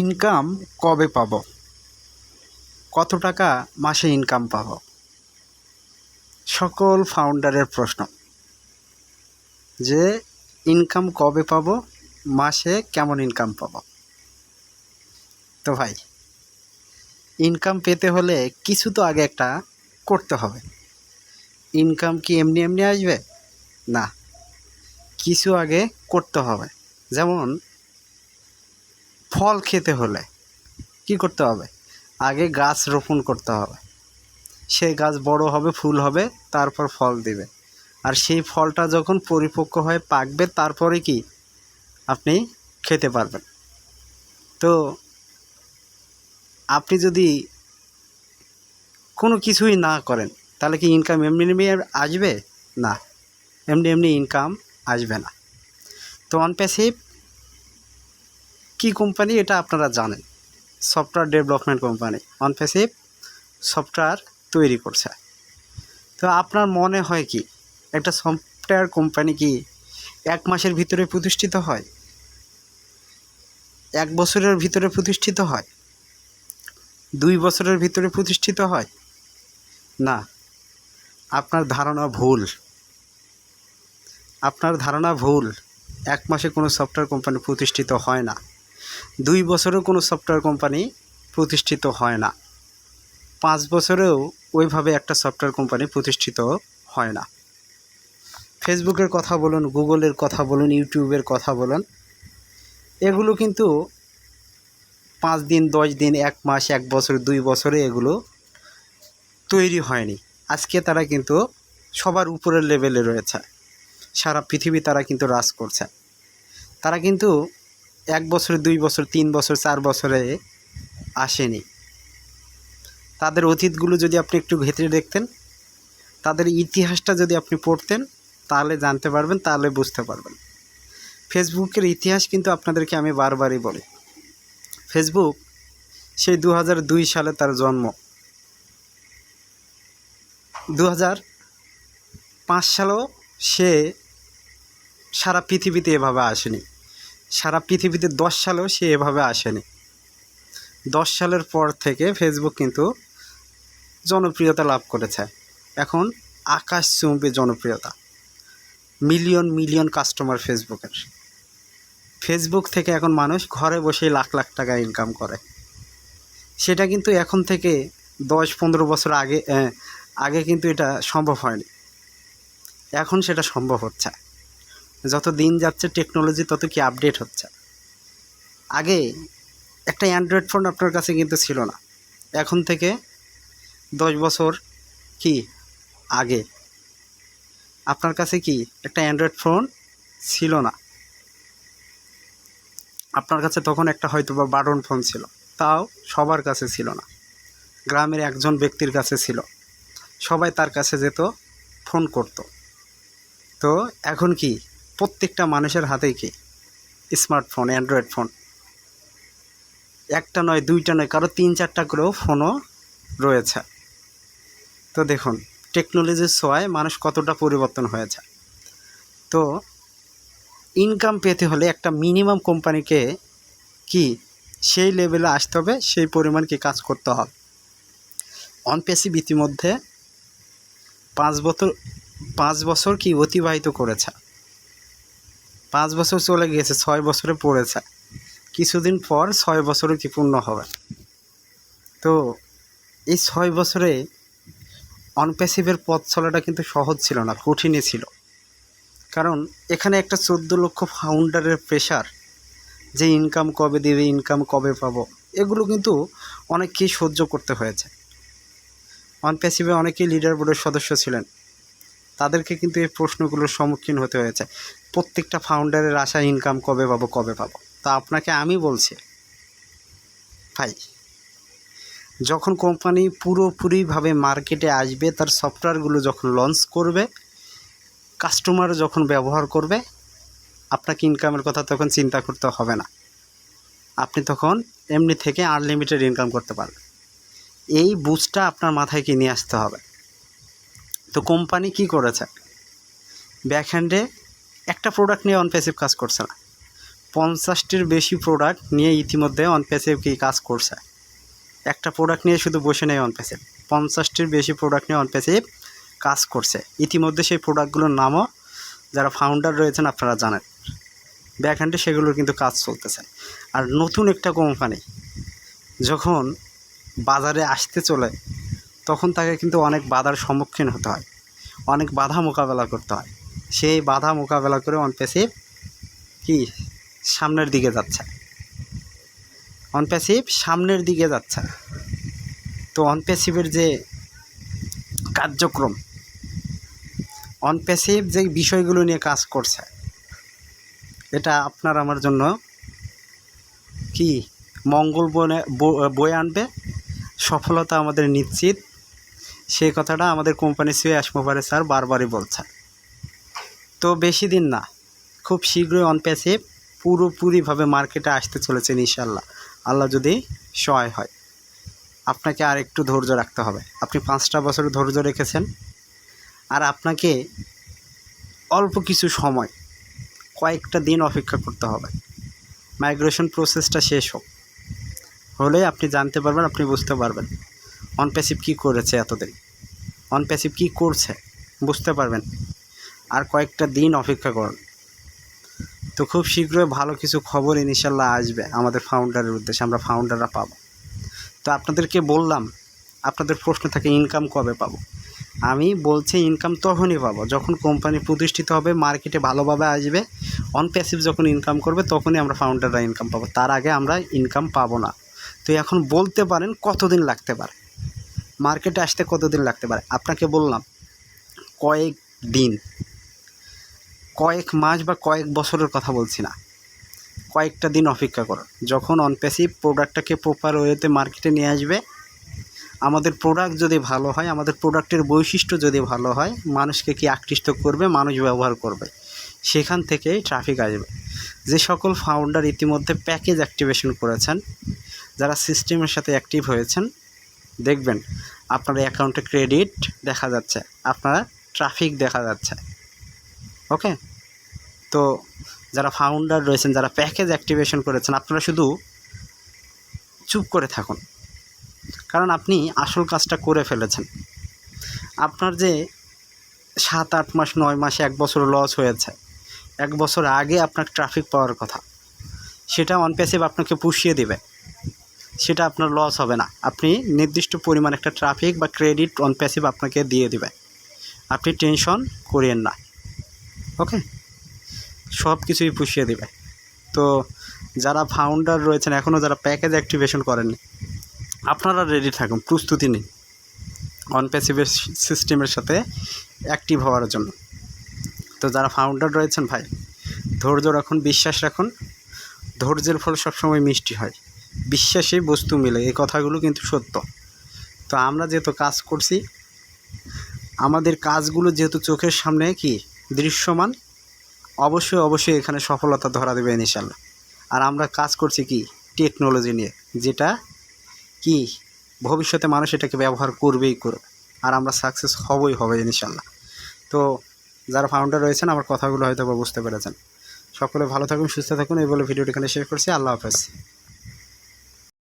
Income কবে পাব? কত টাকা মাসে ইনকাম পাবো? সকল ফাউন্ডারের প্রশ্ন। যে ইনকাম কবে পাবো? মাসে কেমন ইনকাম পাবো? তো ভাই, ইনকাম পেতে হলে কিছু তো আগে একটা করতে হবে। ইনকাম কি এমনি এমনি আসবে? না, কিছু আগে করতে হবে। যেমন ফল খেতে হলে কি করতে হবে? আগে গাছ রোপণ করতে হবে। সেই গাছ বড় হবে, ফুল হবে, তারপর ফল দিবে। আর সেই ফলটা যখন পরিপক্ক হয়ে পাকবে, তারপরে কি? আপনি খেতে পারবেন। তো আপনি যদি কোনো কিছুই না করেন, তাহলে কি ইনকাম এমনি এমনি আসবে? না। এমনি এমনি ইনকাম আসবে না। তো অনপ্যাসিভ কি কোম্পানি এটা আপনারা জানেন। Software development company OnPassive software তৈরি করছে। তো আপনার মনে হয় কি, একটা সফটওয়্যার কোম্পানি কি এক মাসের ভিতরে প্রতিষ্ঠিত হয়? এক বছরের ভিতরে প্রতিষ্ঠিত হয়? দুই বছরের ভিতরে প্রতিষ্ঠিত হয়? না। আপনার ধারণা ভুল। আপনার ধারণা ভুল। এক মাসে কোনো সফটওয়্যার কোম্পানি প্রতিষ্ঠিত হয় না। দুই বছরেও কোনো সফটওয়্যার কোম্পানি প্রতিষ্ঠিত হয় না। পাঁচ বছরেও ওইভাবে একটা সফটওয়্যার কোম্পানি প্রতিষ্ঠিত হয় না। ফেসবুকের কথা বলুন গুগলের কথা বলুন ইউটিউবের কথা বলুন, এগুলো কিন্তু পাঁচ দিন, দশ দিন, এক মাস, এক বছর, দুই বছরে এগুলো তৈরি হয়নি। আজকে তারা কিন্তু সবার উপরের লেভেলে রয়েছে। সারা পৃথিবী তারা কিন্তু রাজ করছে। তারা কিন্তু এক বছর, দুই বছর, তিন বছর, চার বছরে আসেনি। তাদের অতীতগুলো যদি আপনি একটু ঘেঁটে দেখতেন, তাদের ইতিহাসটা যদি আপনি পড়তেন, তাহলে জানতে পারবেন, তাহলে বুঝতে পারবেন। ফেসবুকের ইতিহাস কিন্তু আপনাদেরকে আমি বারবারই বলি। ফেসবুক সেই দু সালে তার জন্ম। দু পাঁচ সালেও সে সারা পৃথিবীতে এভাবে আসেনি। সারা পৃথিবীতে দশ সালেও সে এভাবে আসেনি। দশ সালের পর থেকে ফেসবুক কিন্তু জনপ্রিয়তা লাভ করেছে। এখন আকাশ চুম্বে জনপ্রিয়তা। মিলিয়ন মিলিয়ন কাস্টমার ফেসবুকের ফেসবুক থেকে এখন মানুষ ঘরে বসেই লাখ লাখ টাকা ইনকাম করে। সেটা কিন্তু এখন থেকে দশ, পনেরো বছর আগে আগে কিন্তু এটা সম্ভব হয়নি। এখন সেটা সম্ভব হচ্ছে। যত দিন যাচ্ছে টেকনোলজি তত কি আপডেট হচ্ছে। আগে একটা অ্যান্ড্রয়েড ফোন আপনার কাছে কিন্তু ছিল না। এখন থেকে দশ বছর কি আগে আপনার কাছে কি একটা অ্যান্ড্রয়েড ফোন ছিল না? আপনার কাছে তখন একটা হয়তো বা বাটন ফোন ছিল, তাও সবার কাছে ছিল না। গ্রামের একজন ব্যক্তির কাছে ছিল, সবাই তার কাছে যেত ফোন করত। তো এখন কি প্রত্যেকটা মানুষের হাতেই কি? Smartphone, android phone. একটা নয়, দুইটা নয়, কারও তিন চারটা করেও ফোনও রয়েছে। তো দেখুন টেকনোলজির ছোঁয়ায় মানুষ কতটা পরিবর্তন হয়েছে। তো ইনকাম পেতে হলে একটা মিনিমাম কোম্পানিকে কি সেই লেভেলে আসতে হবে, সেই পরিমাণ কি কাজ করতে হবে। অনপেসিভ ইতিমধ্যে পাঁচ বছর পাঁচ বছর কি অতিবাহিত করেছে। পাঁচ বছর চলে গিয়েছে, ছয় বছরে পড়েছে। কিছুদিন পর ছয় বছরে কি পূর্ণ হবে। তো এই ছয় বছরে অনপ্যাসিভের পথ চলাটা কিন্তু সহজ ছিল না, কঠিনই ছিল। কারণ এখানে একটা চোদ্দ লক্ষ ফাউন্ডারের প্রেশার যে ইনকাম কবে দেবে ইনকাম কবে পাবো, এগুলো কিন্তু অনেককেই সহ্য করতে হয়েছে। অনপ্যাসিভে অনেকেই লিডার বোর্ডের সদস্য ছিলেন। তাদেরকে কিন্তু এই প্রশ্নগুলোর সম্মুখীন হতে হয়েছে। প্রত্যেকটা ফাউন্ডারের আশা ইনকাম কবে পাবো কবে পাবো? তা আপনাকে আমি বলছি, ভাই, যখন কোম্পানি পুরোপুরিভাবে মার্কেটে আসবে, তার সফটওয়্যারগুলো যখন লঞ্চ করবে কাস্টমার যখন ব্যবহার করবে, আপনাকে ইনকামের কথা তখন চিন্তা করতে হবে না। আপনি তখন এমনি থেকে আনলিমিটেড ইনকাম করতে পারবেন। এই বুঝটা আপনার মাথায় কিনে আসতে হবে? তো কোম্পানি কি করেছে? ব্যাকহ্যান্ডে একটা প্রোডাক্ট নিয়ে অনপ্যাসিভ কাজ করছে না। পঞ্চাশটির বেশি প্রোডাক্ট নিয়ে ইতিমধ্যে অনপ্যাসিভ কি কাজ করছে? একটা প্রোডাক্ট নিয়ে শুধু বসে নেই অনপ্যাসিভ পঞ্চাশটির বেশি প্রোডাক্ট নিয়ে অনপ্যাসিভ কাজ করছে। ইতিমধ্যে সেই প্রোডাক্টগুলোর নামও যারা ফাউন্ডার রয়েছেন আপনারা জানেন। ব্যাকহ্যান্ডে সেগুলোর কিন্তু কাজ চলতেছে। আর নতুন একটা কোম্পানি যখন বাজারে আসতে চলে তখন তাকে কিন্তু অনেক বাধার সম্মুখীন হতে হয়। অনেক বাধা মোকাবেলা করতে হয়। সেই বাধা মোকাবেলা করে অনপ্যাসিভ কি? সামনের দিকে যাচ্ছে। অনপ্যাসিভ সামনের দিকে যাচ্ছে। তো অনপ্যাসিভের যে কার্যক্রম অনপ্যাসিভ যে বিষয়গুলো নিয়ে কাজ করছে, এটা আপনার আমার জন্য কি মঙ্গল বয়ে আনবে? সফলতা আমাদের নিশ্চিত সেই কথাটা আমাদের কোম্পানি সিও অ্যাসমোভারে স্যার বারবারই বলছেন। তো বেশি দিন না, খুব শীঘ্রই অনপ্যাসিভ পুরোপুরিভাবে মার্কেটে আসতে চলেছেন ইনশাল্লাহ আল্লাহ যদি সহায় হয়। আপনাকে আর একটু ধৈর্য রাখতে হবে। আপনি পাঁচটা বছর ধৈর্য রেখেছেন। আর আপনাকে অল্প কিছু সময়, কয়েকটা দিন অপেক্ষা করতে হবে। মাইগ্রেশন প্রসেসটা শেষ হোক। হলে আপনি জানতে পারবেন, আপনি বুঝতে পারবেন। অনপ্যাসিভ কী করেছে এতদিন? অনপ্যাসিভ কী করছে? বুঝতে পারবেন? আর কয়েকটা দিন অপেক্ষা করুন। তো খুব শীঘ্রই ভালো কিছু খবর ইনশাল্লাহ আসবে আমাদের ফাউন্ডারের উদ্দেশ্যে, আমরা ফাউন্ডাররা পাবো। তো আপনাদেরকে বললাম, আপনাদের প্রশ্ন থাকে ইনকাম কবে পাবো? আমি বলছি ইনকাম তখনই পাবো, যখন কোম্পানি প্রতিষ্ঠিত হবে মার্কেটে ভালোভাবে আসবে অন প্যাসিভ যখন ইনকাম করবে, তখনই আমরা ফাউন্ডাররা ইনকাম পাবো। তার আগে আমরা ইনকাম পাবো না। তো এখন বলতে পারেন কতদিন লাগতে পারে? মার্কেটে আসতে কতদিন লাগতে পারে? আপনাকে বললাম, কয়েক দিন। কয়েক মাস বা কয়েক বছরের কথা বলছি না। কয়েকটা দিন অপেক্ষা করো। যখন অনপ্যাসিভ প্রোডাক্টটাকে প্রপার ওয়েতে মার্কেটে নিয়ে আসবে, আমাদের প্রোডাক্ট যদি ভালো হয়, আমাদের প্রোডাক্টের বৈশিষ্ট্য যদি ভালো হয়, মানুষকে কি আকৃষ্ট করবে? মানুষ ব্যবহার করবে। সেখান থেকে ট্রাফিক আসবে। যে সকল ফাউন্ডার ইতিমধ্যে প্যাকেজ অ্যাক্টিভেশন করেছেন, যারা সিস্টেমের সাথে অ্যাক্টিভ হয়েছেন দেখবেন আপনার অ্যাকাউন্টে ক্রেডিট দেখা যাচ্ছে, আপনার ট্রাফিক দেখা যাচ্ছে ওকে তো যারা ফাউন্ডার রয়েছেন, যারা প্যাকেজ অ্যাক্টিভেশন করেছেন, আপনারা শুধু চুপ করে থাকুন, কারণ আপনি আসল কাজটা করে ফেলেছেন। আপনার যে সাত, আট মাস, নয় মাসে, এক বছর লস হয়েছে, এক বছর আগে আপনার ট্রাফিক পাওয়ার কথা, সেটা অনপ্যাসিভ আপনাকে পুষিয়ে দেবে। সেটা আপনার লস হবে না। আপনি নির্দিষ্ট পরিমাণ একটা ট্রাফিক বা ক্রেডিট অনপ্যাসিভ আপনাকে দিয়ে দেবে। আপনি টেনশন করিয়েন না। ওকে সব কিছুই পুষিয়ে দেবে। তো যারা ফাউন্ডার রয়েছেন এখনও যারা প্যাকেজ অ্যাক্টিভেশন করেননি, আপনারা রেডি থাকুন, প্রস্তুতি নিন। অনপ্যাসিভের সিস্টেমের সাথে অ্যাক্টিভ হওয়ার জন্য। তো যারা ফাউন্ডার রয়েছেন ভাই, ধৈর্য রাখুন, বিশ্বাস রাখুন। ধৈর্যের ফল সবসময় মিষ্টি হয়। বিশ্বাসে বস্তু মিলে, এই কথাগুলো কিন্তু সত্য। তো আমরা যেহেতু কাজ করছি, আমাদের কাজগুলো যেহেতু চোখের সামনে কি? দৃশ্যমান, অবশ্যই অবশ্যই এখানে সফলতা ধরা দেবে ইনশাল্লাহ আর আমরা কাজ করছি কি? টেকনোলজি নিয়ে, যেটা কি? ভবিষ্যতে মানুষ এটাকে ব্যবহার করবেই করবে আর আমরা সাকসেস হবই হবে ইনশাল্লাহ তো যারা ফাউন্ডার রয়েছেন, আমার কথাগুলো হয়তো বুঝতে পেরেছেন। সকলে ভালো থাকুন, সুস্থ থাকুন, এই বলে ভিডিওটি এখানে শেষ করছি। আল্লাহ হাফেজ।